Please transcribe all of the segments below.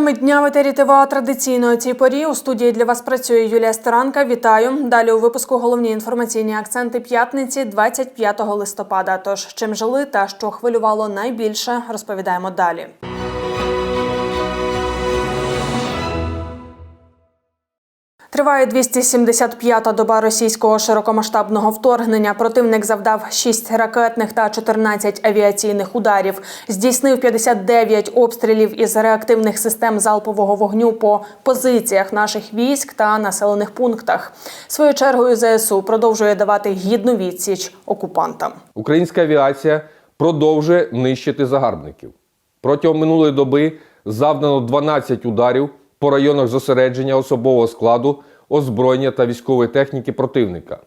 Теми дня в етері ТВА традиційно цій порі. У студії для вас працює Юлія Старанка. Вітаю. Далі у випуску головні інформаційні акценти п'ятниці 25 листопада. Тож чим жили та що хвилювало найбільше, розповідаємо далі. Триває 275-та доба російського широкомасштабного вторгнення. Противник завдав 6 ракетних та 14 авіаційних ударів. Здійснив 59 обстрілів із реактивних систем залпового вогню по позиціях наших військ та населених пунктах. Своєю чергою ЗСУ продовжує давати гідну відсіч окупантам. Українська авіація продовжує нищити загарбників. Протягом минулої доби завдано 12 ударів по районах зосередження особового складу, озброєння та військової техніки противника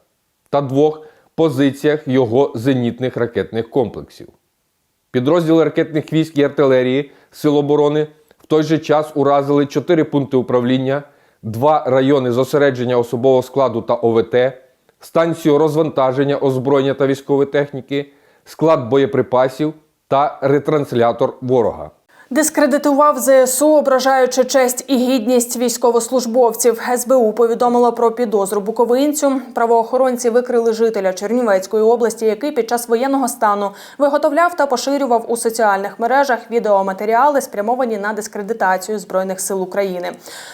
та двох позиціях його зенітних ракетних комплексів. Підрозділи ракетних військ і артилерії Сил оборони в той же час уразили 4 пункти управління, два райони зосередження особового складу та ОВТ, станцію розвантаження озброєння та військової техніки, склад боєприпасів та ретранслятор ворога. Дискредитував ЗСУ, ображаючи честь і гідність військовослужбовців. СБУ повідомило про підозру буковинцю. Правоохоронці викрили жителя Чернівецької області, який під час воєнного стану виготовляв та поширював у соціальних мережах відеоматеріали, спрямовані на дискредитацію збройних сил України.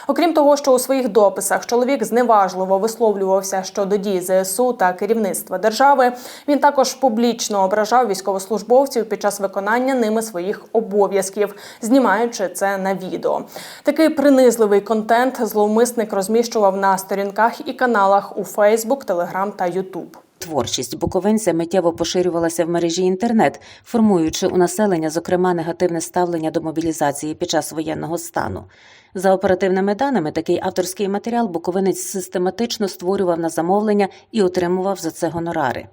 Окрім того, що у своїх дописах чоловік зневажливо висловлювався щодо дій ЗСУ та керівництва держави. Він також публічно ображав військовослужбовців під час виконання ними своїх обов'язків знімаючи це на відео. Такий принизливий контент зловмисник розміщував на сторінках і каналах у Фейсбук, Телеграм та Ютуб. Творчість буковинця миттєво поширювалася в мережі інтернет, формуючи у населення, зокрема, негативне ставлення до мобілізації під час воєнного стану. За оперативними даними, такий авторський матеріал буковинець систематично створював на замовлення і отримував за це гонорари.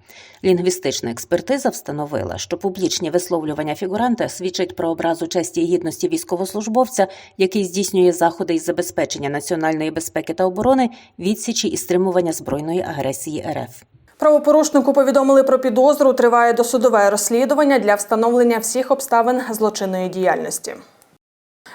Лінгвістична експертиза встановила, що публічні висловлювання фігуранта свідчать про образу честі і гідності військовослужбовця, який здійснює заходи із забезпечення національної безпеки та оборони, відсічі і стримування збройної агресії РФ. Правопорушнику повідомили про підозру. Триває досудове розслідування для встановлення всіх обставин злочинної діяльності.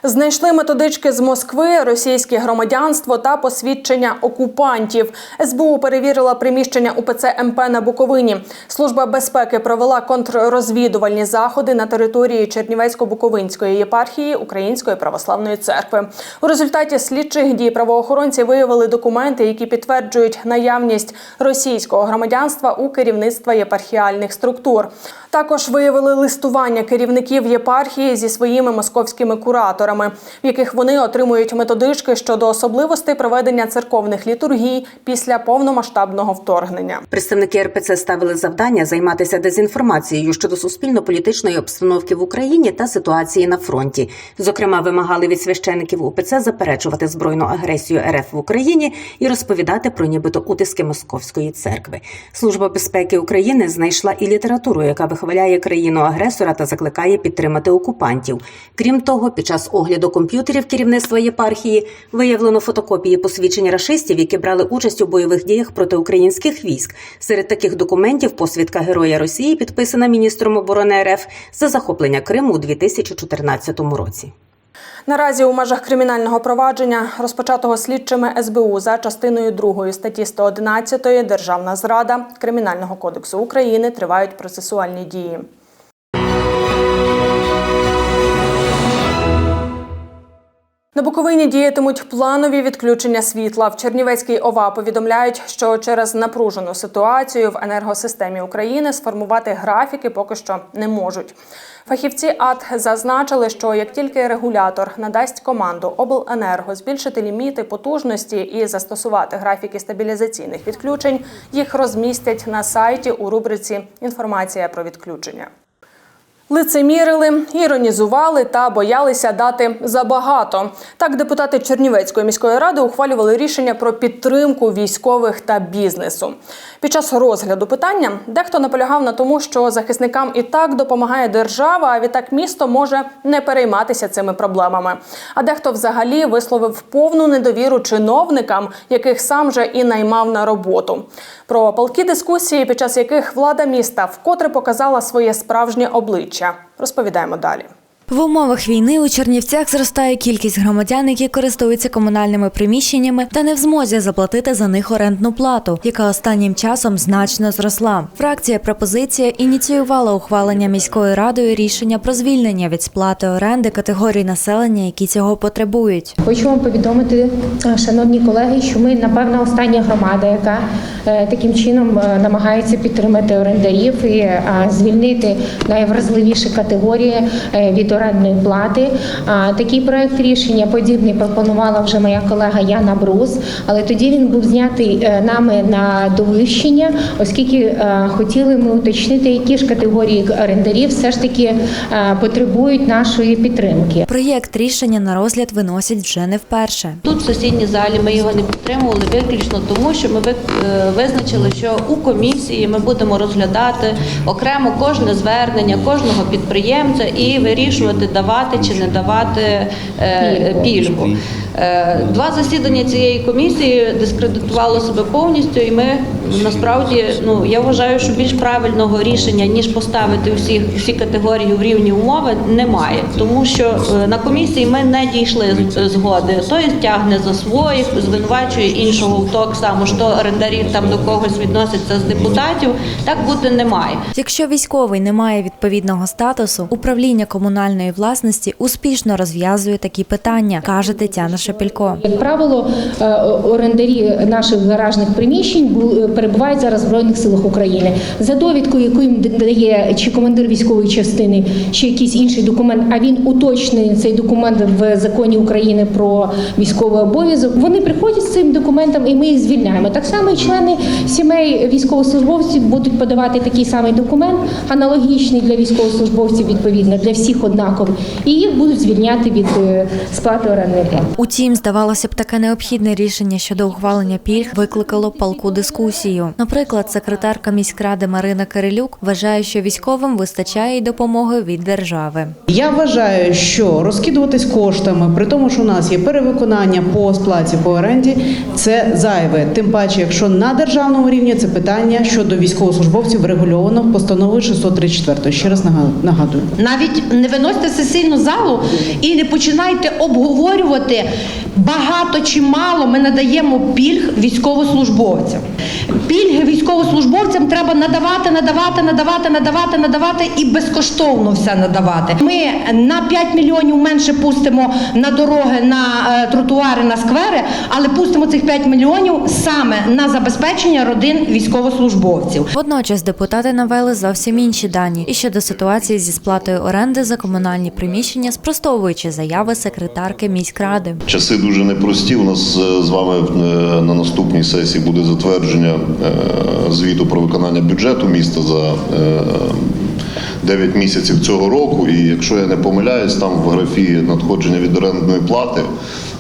Знайшли методички з Москви, російське громадянство та посвідчення окупантів. СБУ перевірила приміщення УПЦ МП на Буковині. Служба безпеки провела контррозвідувальні заходи на території Чернівецько-Буковинської єпархії Української православної церкви. У результаті слідчих дій правоохоронці виявили документи, які підтверджують наявність російського громадянства у керівництва єпархіальних структур. Також виявили листування керівників єпархії зі своїми московськими кураторами, в яких вони отримують методички щодо особливостей проведення церковних літургій після повномасштабного вторгнення. Представники РПЦ ставили завдання займатися дезінформацією щодо суспільно-політичної обстановки в Україні та ситуації на фронті. Зокрема, вимагали від священиків УПЦ заперечувати збройну агресію РФ в Україні і розповідати про нібито утиски московської церкви. Служба безпеки України знайшла і літературу, яка вихваляє країну агресора та закликає підтримати окупантів. Крім того, під час огляду комп'ютерів керівництва єпархії виявлено фотокопії посвідчень рашистів, які брали участь у бойових діях проти українських військ. Серед таких документів посвідка Героя Росії підписана міністром оборони РФ за захоплення Криму у 2014 році. Наразі у межах кримінального провадження, розпочатого слідчими СБУ за частиною 2 статті 111 Державна зрада Кримінального кодексу України тривають процесуальні дії. На Буковині діятимуть планові відключення світла. В Чернівецькій ОВА повідомляють, що через напружену ситуацію в енергосистемі України сформувати графіки поки що не можуть. Фахівці АТ зазначили, що як тільки регулятор надасть команду обленерго збільшити ліміти потужності і застосувати графіки стабілізаційних відключень, їх розмістять на сайті у рубриці Інформація про відключення. Лицемірили, іронізували та боялися дати забагато. Так, депутати Чернівецької міської ради ухвалювали рішення про підтримку військових та бізнесу. Під час розгляду питання дехто наполягав на тому, що захисникам і так допомагає держава, а відтак місто може не перейматися цими проблемами. А дехто взагалі висловив повну недовіру чиновникам, яких сам же і наймав на роботу. Про палкі дискусії, під час яких влада міста вкотре показала своє справжнє обличчя. Розповідаємо далі. В умовах війни у Чернівцях зростає кількість громадян, які користуються комунальними приміщеннями та не в змозі заплатити за них орендну плату, яка останнім часом значно зросла. Фракція пропозиція ініціювала ухвалення міською радою рішення про звільнення від сплати оренди категорій населення, які цього потребують. Хочу вам повідомити, шановні колеги, що ми напевно остання громада, яка е, таким чином е, намагається підтримати орендарів і звільнити найвразливіші категорії е, від орендної плати. Такий проект рішення подібний пропонувала вже моя колега Яна Брус, але тоді він був знятий е, нами на довищення, оскільки е, хотіли ми уточнити, які ж категорії орендарів все ж таки е, потребують нашої підтримки. Проєкт рішення на розгляд виносять вже не вперше. Тут в сесійній залі ми його не підтримували виключно тому, що ми визначили, що у комісії ми будемо розглядати окремо кожне звернення кожного підприємця і вирішувати, давати чи не давати е, пільгу. Е, Два засідання цієї комісії дискредитувало себе повністю, і ми насправді ну я вважаю, що більш правильного рішення ніж поставити всіх всі категорії в рівні умови немає, тому що е, на комісії ми не дійшли з- згоди. Той тягне за своїх, звинувачує іншого в так само, що орендарі там до когось відносяться з депутатів. Так бути не має. Якщо військовий не має відповідного статусу, управління комунальної власності успішно розв'язує такі питання, каже Тетяна Шепелько. Як правило, е, орендарі наших гаражних приміщень бу- перебувають зараз в Збройних силах України. За довідкою, яку їм дає чи командир військової частини, чи якийсь інший документ, а він уточнений цей документ в законі України про військовий обов'язок. Вони приходять з цим документом, і ми їх звільняємо. Так само і члени сімей військовослужбовців будуть подавати такий самий документ, аналогічний для військовослужбовців, відповідно для всіх однаковий, і їх будуть звільняти від е, сплати плати. Утім, здавалося б, таке необхідне рішення щодо ухвалення пільг викликало палку дискусію. Наприклад, секретарка міськради Марина Кирилюк вважає, що військовим вистачає й допомоги від держави. Я вважаю, що розкидуватись коштами, при тому, що у нас є перевиконання по сплаті по оренді, це зайве. Тим паче, якщо на державному рівні це питання щодо військовослужбовців врегульовано постановою 634. Ще раз нага- нагадую. Навіть не виносьте сесійну залу і не починайте обговорювати багато чи мало ми надаємо пільг військовослужбовцям. Пільги військовослужбовцям треба надавати, надавати, надавати, надавати, надавати і безкоштовно все надавати. Ми на 5 мільйонів менше пустимо на дороги, на е, тротуари, на сквери, але пустимо цих 5 мільйонів саме на забезпечення родин військовослужбовців. Водночас депутати навели зовсім інші дані і щодо ситуації зі сплатою оренди за комунальні приміщення, спростовуючи заяви секретарки міськради. Часи дуже непрості. У нас е, з вами е, на наступній сесії буде затвердження звіту про виконання бюджету міста за е, 9 місяців цього року. І якщо я не помиляюсь, там в графі надходження від орендної плати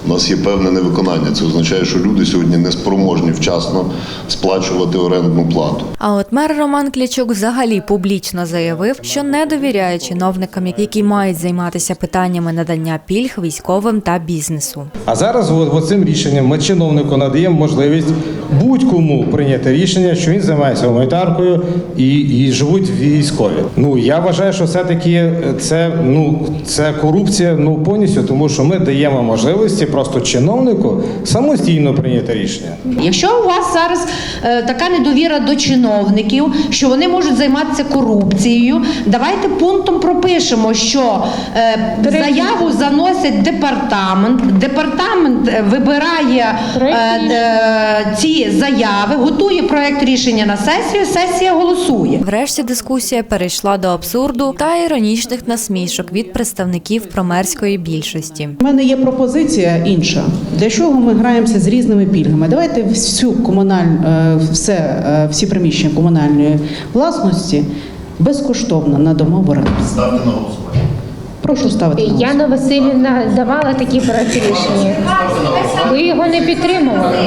у нас є певне невиконання. Це означає, що люди сьогодні не спроможні вчасно сплачувати орендну плату. А от мер Роман Клічук взагалі публічно заявив, що не довіряє чиновникам, які мають займатися питаннями надання пільг військовим та бізнесу. А зараз цим рішенням ми чиновнику надаємо можливість будь-кому прийняти рішення, що він займається гуманітаркою і, і живуть військові. Ну я вважаю, що все-таки це ну це корупція ну повністю, тому що ми даємо можливості просто чиновнику самостійно прийняти рішення. Якщо у вас зараз е, така недовіра до чиновників, що вони можуть займатися корупцією, давайте пунктом пропишемо, що е, заяву заносять департамент. Департамент е, вибирає е, е, ці заяви, готує проект рішення на сесію. Сесія голосує. Врешті дискусія перейшла до абсурду та іронічних насмішок від представників промерської більшості. У мене є пропозиція інша. Для чого ми граємося з різними пільгами? Давайте всю комунальну все, е, всі приміщення комунальної власності безкоштовно надамо в оренду. Ставте на голосування. Прошу ставити. на. Яна Васильівна давала такі проекти рішення. Ви його не підтримували.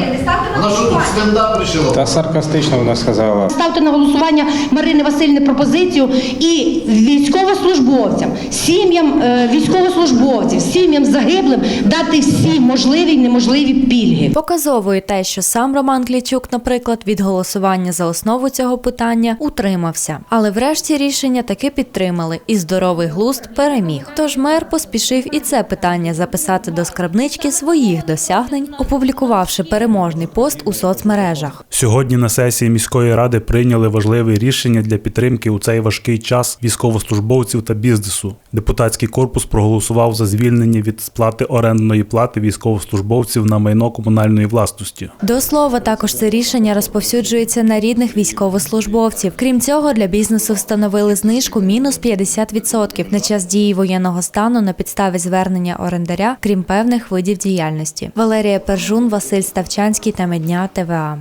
Вона що тут стендап вирішила? Та саркастично вона сказала. Ставте на голосування Марини Васильівни пропозицію і військовослужбовцям, сім'ям е, військовослужбовців, сім'ям загиблим дати всі можливі і неможливі пільги. Показовує те, що сам Роман Клічук, наприклад, від голосування за основу цього питання утримався. Але врешті рішення таки підтримали, і здоровий глузд переміг. Тож мер поспішив і це питання записати до скарбнички своїх досягнень, опублікувавши переможний пост у соцмережах. Сьогодні на сесії міської ради прийняли важливе рішення для підтримки у цей важкий час військовослужбовців та бізнесу. Депутатський корпус проголосував за звільнення від сплати орендної плати військовослужбовців на майно комунальної власності. До слова, також це рішення розповсюджується на рідних військовослужбовців. Крім цього, для бізнесу встановили знижку мінус 50% на час дії воєнного стану на підставі звернення орендаря, крім певних видів діяльності. Валерія Пержун, Василь Ставчанський та Медня ТВА.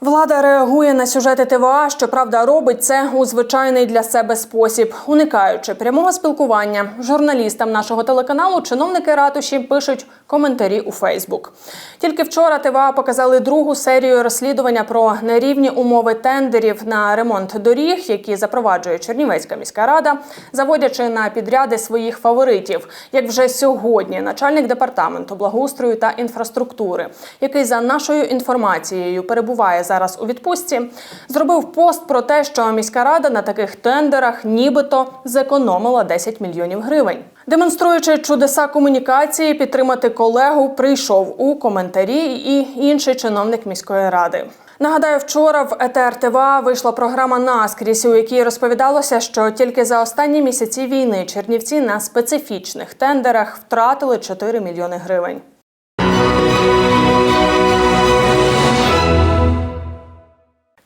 Влада реагує на сюжети ТВА, щоправда, робить це у звичайний для себе спосіб, уникаючи прямого спілкування. Журналістам нашого телеканалу чиновники ратуші пишуть коментарі у Фейсбук. Тільки вчора ТВА показали другу серію розслідування про нерівні умови тендерів на ремонт доріг, які запроваджує Чернівецька міська рада, заводячи на підряди своїх фаворитів, як вже сьогодні начальник департаменту благоустрою та інфраструктури, який за нашою інформацією перебуває зараз у відпустці, зробив пост про те, що міська рада на таких тендерах нібито зекономила 10 мільйонів гривень. Демонструючи чудеса комунікації, підтримати колегу прийшов у коментарі і інший чиновник міської ради. Нагадаю, вчора в ЕТР ТВА вийшла програма Наскрізь, у якій розповідалося, що тільки за останні місяці війни Чернівці на специфічних тендерах втратили 4 мільйони гривень.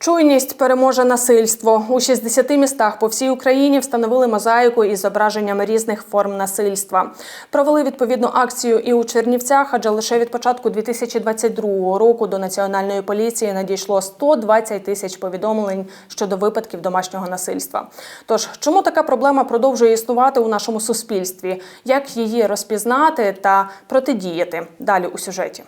Чуйність переможе насильство. У 60 містах по всій Україні встановили мозаїку із зображеннями різних форм насильства. Провели відповідну акцію і у Чернівцях, адже лише від початку 2022 року до національної поліції надійшло 120 тисяч повідомлень щодо випадків домашнього насильства. Тож, чому така проблема продовжує існувати у нашому суспільстві? Як її розпізнати та протидіяти? Далі у сюжеті.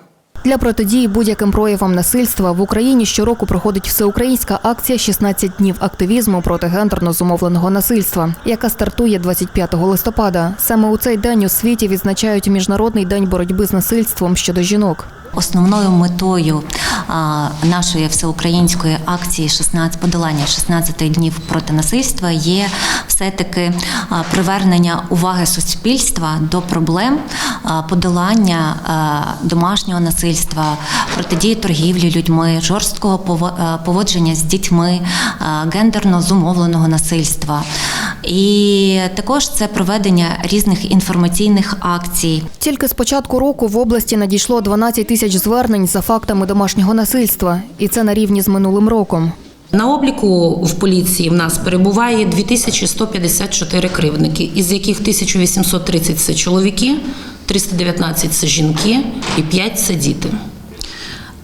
Для протидії будь-яким проявам насильства в Україні щороку проходить всеукраїнська акція «16 днів активізму проти гендерно зумовленого насильства, яка стартує 25 листопада. Саме у цей день у світі відзначають міжнародний день боротьби з насильством щодо жінок. Основною метою нашої всеукраїнської акції 16 подолання 16 днів проти насильства є все-таки привернення уваги суспільства до проблем подолання домашнього насильства, протидії торгівлі людьми, жорсткого пово- поводження з дітьми, гендерно зумовленого насильства. І також це проведення різних інформаційних акцій, Тільки з початку року в області надійшло 12 тисяч звернень за фактами домашнього насильства, і це на рівні з минулим роком. На обліку в поліції в нас перебуває 2154 кривдники, із яких 1830 – це чоловіки, 319 – це жінки і 5 – це діти.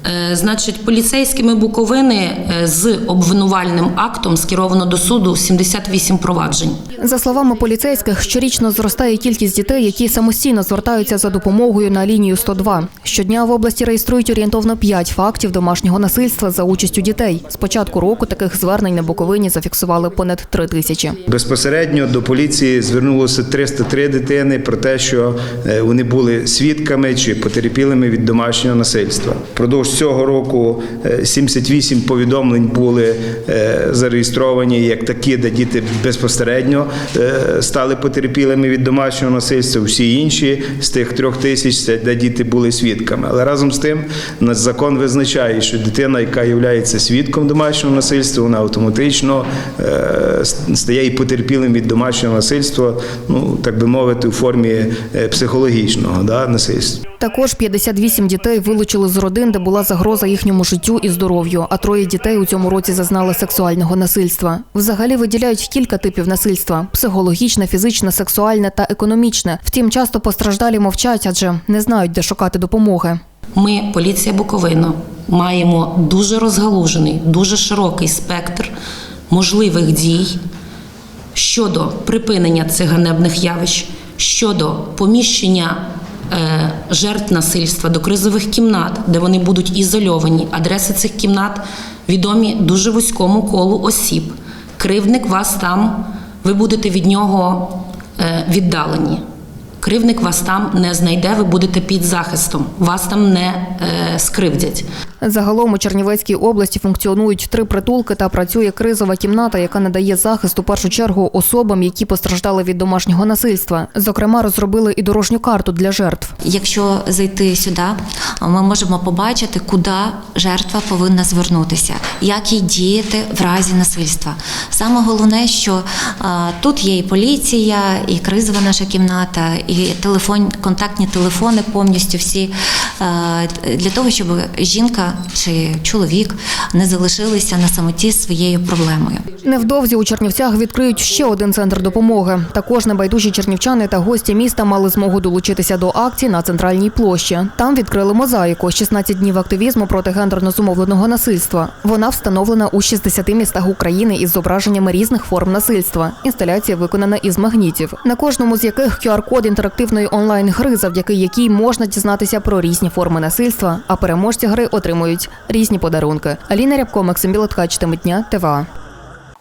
Е, Значить, поліцейськими Буковини е, з обвинувальним актом скеровано до суду 78 проваджень. За словами поліцейських, щорічно зростає кількість дітей, які самостійно звертаються за допомогою на лінію 102. Щодня в області реєструють орієнтовно 5 фактів домашнього насильства за участю дітей. З початку року таких звернень на Буковині зафіксували понад 3 тисячі. Безпосередньо до поліції звернулося 303 дитини про те, що е, вони були свідками чи потерпілими від домашнього насильства. Продовж цього року е, 78 повідомлень були е, зареєстровані як такі, де діти безпосередньо е, стали потерпілими від домашнього насильства. Всі інші з тих трьох тисяч це де діти були свідками. Але разом з тим наш закон визначає, що дитина, яка є свідком домашнього насильства, вона автоматично е, стає і потерпілим від домашнього насильства, ну так би мовити, у формі е, психологічного да, насильства. Також 58 дітей вилучили з родин, де була загроза їхньому життю і здоров'ю. А троє дітей у цьому році зазнали сексуального насильства. Взагалі виділяють кілька типів насильства: психологічне, фізичне, сексуальне та економічне. Втім, часто постраждалі мовчать, адже не знають, де шукати допомоги. Ми, поліція Буковина, маємо дуже розгалужений, дуже широкий спектр можливих дій щодо припинення цих ганебних явищ, щодо поміщення жертв насильства до кризових кімнат, де вони будуть ізольовані. Адреси цих кімнат відомі дуже вузькому колу осіб. Кривдник вас там, ви будете від нього е, віддалені. Кривник вас там не знайде, ви будете під захистом, вас там не е, скривдять. Загалом у Чернівецькій області функціонують три притулки та працює кризова кімната, яка надає захист у першу чергу особам, які постраждали від домашнього насильства. Зокрема, розробили і дорожню карту для жертв. Якщо зайти сюди, ми можемо побачити, куди жертва повинна звернутися, як їй діяти в разі насильства. Саме головне, що тут є і поліція, і кризова наша кімната, і телефон, контактні телефони повністю всі для того, щоб жінка чи чоловік не залишилися на самоті своєю проблемою. Невдовзі у Чернівцях відкриють ще один центр допомоги. Також небайдужі чернівчани та гості міста мали змогу долучитися до акції на центральній площі. Там відкрили мозаїку 16 днів активізму проти гендерно зумовленого насильства. Вона встановлена у 60 містах України із зображеннями різних форм насильства. Інсталяція виконана із магнітів, на кожному з яких QR-код інтерактивної онлайн-гри, завдяки якій можна дізнатися про різні форми насильства. А переможці гри отримують різні подарунки. Аліна Рябко, Максим Білоткач, теми дня, ТВА.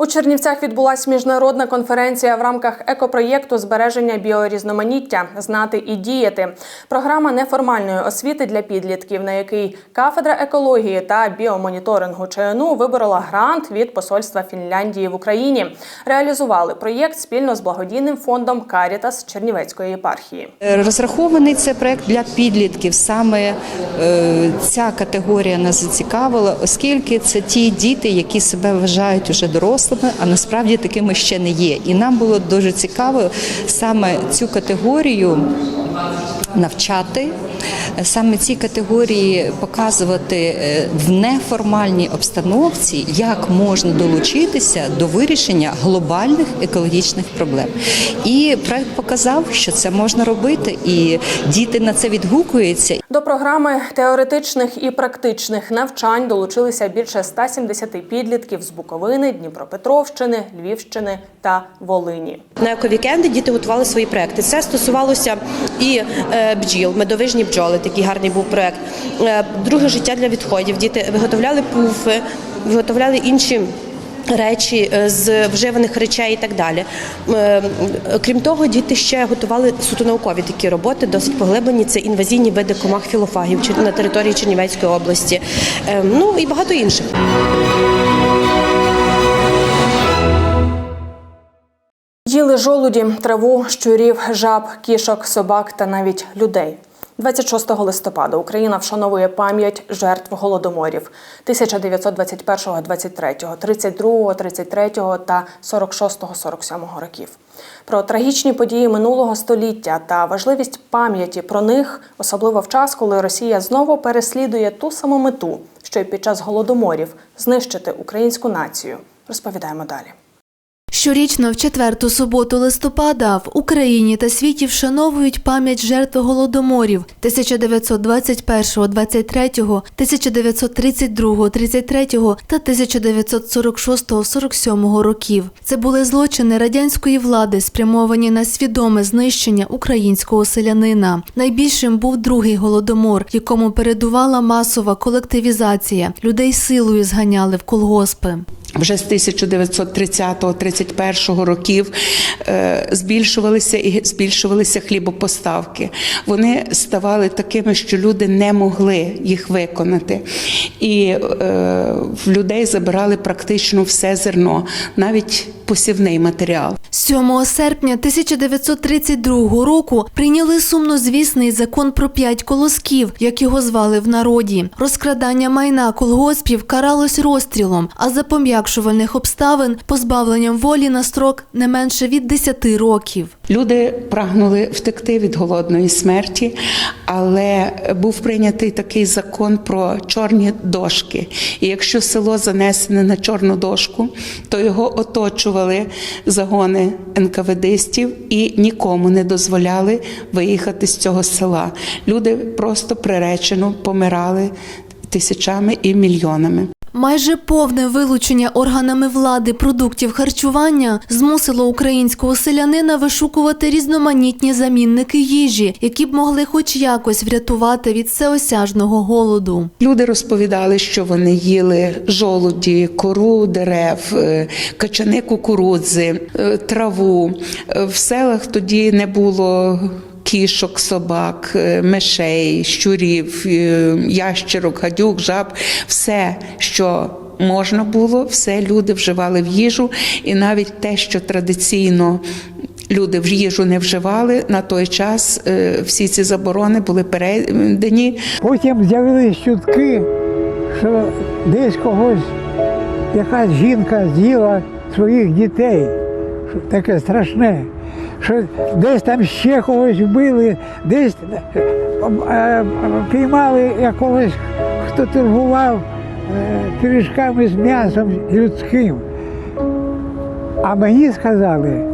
У Чернівцях відбулася міжнародна конференція в рамках екопроєкту збереження біорізноманіття знати і діяти. Програма неформальної освіти для підлітків, на який кафедра екології та біомоніторингу ЧНУ виборола грант від посольства Фінляндії в Україні. Реалізували проєкт спільно з благодійним фондом Карітас Чернівецької єпархії. Розрахований це проект для підлітків. Саме е, ця категорія нас зацікавила, оскільки це ті діти, які себе вважають уже дорослими, а насправді такими ще не є. І нам було дуже цікаво саме цю категорію навчати. Саме ці категорії показувати е, в неформальній обстановці, як можна долучитися до вирішення глобальних екологічних проблем. І проект показав, що це можна робити, і діти на це відгукуються. До програми теоретичних і практичних навчань долучилися більше 170 підлітків з Буковини, Дніпропетровщини, Львівщини та Волині. На ековікенди діти готували свої проекти. Це стосувалося і е, бджіл, медовижні бджоли. Такий гарний був проект. Е, Друге життя для відходів. Діти виготовляли пуфи, виготовляли інші. Речі е, з вживаних речей і так далі. Е, Крім того, діти ще готували суто наукові такі роботи, досить поглиблені. Це інвазійні види комах філофагів на території Чернівецької області. Ну і багато інших. Їли жолуді, траву, щурів, жаб, кішок, собак та навіть людей. 26 листопада Україна вшановує пам'ять жертв голодоморів 1921, 23, 32, 33 та 46, 47 років. Про трагічні події минулого століття та важливість пам'яті про них, особливо в час, коли Росія знову переслідує ту саму мету, що й під час голодоморів знищити українську націю. Розповідаємо далі. Щорічно в четверту суботу листопада в Україні та світі вшановують пам'ять жертв голодоморів 1921, 23, 1932, 33 та 1946, 47 років. Це були злочини радянської влади, спрямовані на свідоме знищення українського селянина. Найбільшим був другий голодомор, якому передувала масова колективізація. Людей силою зганяли в колгоспи. Вже з 1930-31 років е, збільшувалися і збільшувалися хлібопоставки. Вони ставали такими, що люди не могли їх виконати. І е, в людей забирали практично все зерно, навіть посівний матеріал. 7 серпня 1932 року прийняли сумнозвісний закон про п'ять колосків, як його звали в народі. Розкрадання майна колгоспів каралось розстрілом, а за пом'якшувальних обставин позбавленням волі на строк не менше від 10 років. Люди прагнули втекти від голодної смерті, але був прийнятий такий закон про чорні дошки. І якщо село занесене на чорну дошку, то його оточували загони НКВДистів і нікому не дозволяли виїхати з цього села. Люди просто приречено помирали тисячами і мільйонами. Майже повне вилучення органами влади продуктів харчування змусило українського селянина вишукувати різноманітні замінники їжі, які б могли хоч якось врятувати від всеосяжного голоду. Люди розповідали, що вони їли жолуді, кору дерев, е, качани кукурудзи, е, траву. Е, В селах тоді не було кішок, собак, е, мишей, щурів, е, ящерок, гадюк, жаб, все, що можна було, все люди вживали в їжу, і навіть те, що традиційно. Люди в їжу не вживали на той час. е, Всі ці заборони були передані. Потім з'явились чутки, що десь когось якась жінка з'їла своїх дітей. Таке страшне. Що десь там ще когось вбили, десь е, е, піймали якогось, хто торгував е, пиріжками з м'ясом людським. А мені сказали,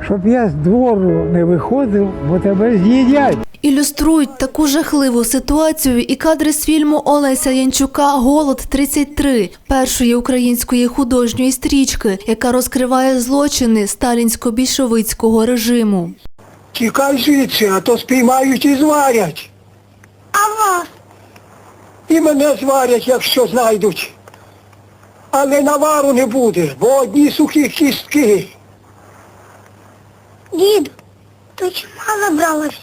щоб я з двору не виходив, бо тебе з'їдять. Ілюструють таку жахливу ситуацію і кадри з фільму Олеся Янчука Голод 33 першої української художньої стрічки, яка розкриває злочини сталінсько-більшовицького режиму. Тікай звідси, а то спіймають і зварять. Ага. І мене зварять, якщо знайдуть. Але навару не буде, бо одні сухі кістки. Дід, то чима забралась?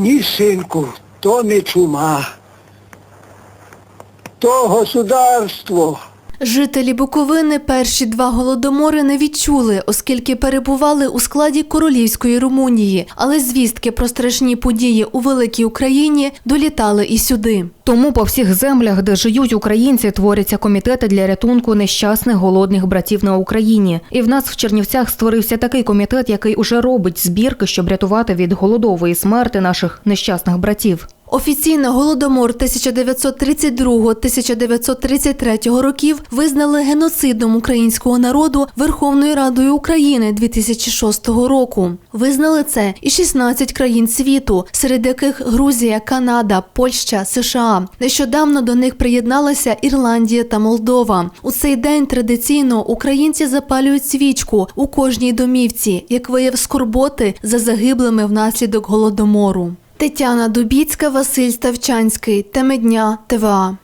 Ні, синку, то не чума. То государство. Жителі Буковини перші два голодомори не відчули, оскільки перебували у складі королівської Румунії. Але звістки про страшні події у великій Україні долітали і сюди. Тому по всіх землях, де живуть українці, творяться комітети для рятунку нещасних голодних братів на Україні. І в нас в Чернівцях створився такий комітет, який уже робить збірки, щоб рятувати від голодової смерти наших нещасних братів. Офіційно голодомор 1932-1933 років визнали геноцидом українського народу Верховною Радою України 2006 року. Визнали це і 16 країн світу, серед яких Грузія, Канада, Польща, США. Нещодавно до них приєдналася Ірландія та Молдова. У цей день традиційно українці запалюють свічку у кожній домівці, як вияв скорботи за загиблими внаслідок голодомору. Тетяна Дубіцька, Василь Ставчанський. Теми дня ТВА.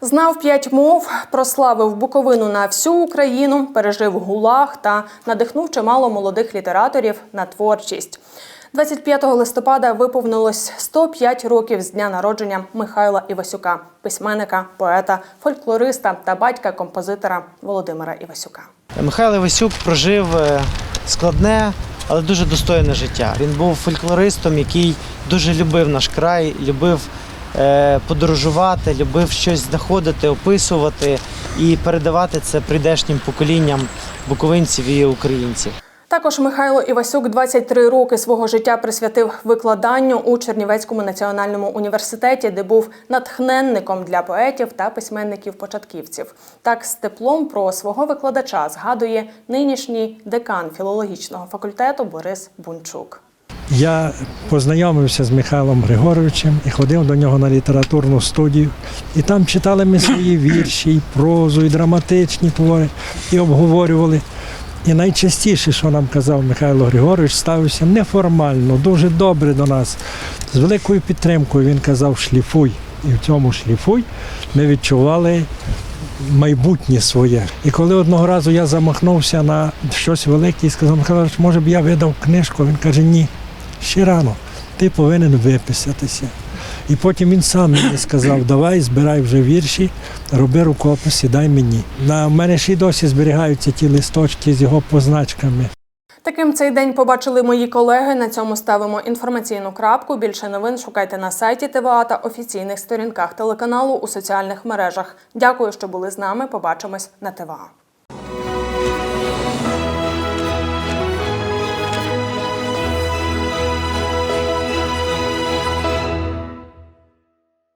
Знав п'ять мов, прославив Буковину на всю Україну, пережив гулаг та надихнув чимало молодих літераторів на творчість. 25 листопада виповнилось 105 років з дня народження Михайла Івасюка, письменника, поета, фольклориста та батька композитора Володимира Івасюка. Михайло Івасюк прожив е, складне, але дуже достойне життя. Він був фольклористом, який дуже любив наш край, любив е, подорожувати, любив щось знаходити, описувати і передавати це прийдешнім поколінням буковинців і українців. Також Михайло Івасюк 23 роки свого життя присвятив викладанню у Чернівецькому національному університеті, де був натхненником для поетів та письменників-початківців. Так з теплом про свого викладача згадує нинішній декан філологічного факультету Борис Бунчук. Я познайомився з Михайлом Григоровичем і ходив до нього на літературну студію. І там читали ми свої вірші, і прозу, і драматичні твори, і обговорювали. І найчастіше, що нам казав Михайло Григорович, ставився неформально, дуже добре до нас, з великою підтримкою. Він казав шліфуй. І в цьому шліфуй ми відчували майбутнє своє. І коли одного разу я замахнувся на щось велике і сказав, Михайло, може б я видав книжку, він каже, ні, ще рано, ти повинен виписатися. І потім він сам мені сказав, давай збирай вже вірші, роби рукопис і дай мені. На мене ще й досі зберігаються ті листочки з його позначками. Таким цей день побачили мої колеги. На цьому ставимо інформаційну крапку. Більше новин шукайте на сайті ТВА та офіційних сторінках телеканалу у соціальних мережах. Дякую, що були з нами. Побачимось на ТВА.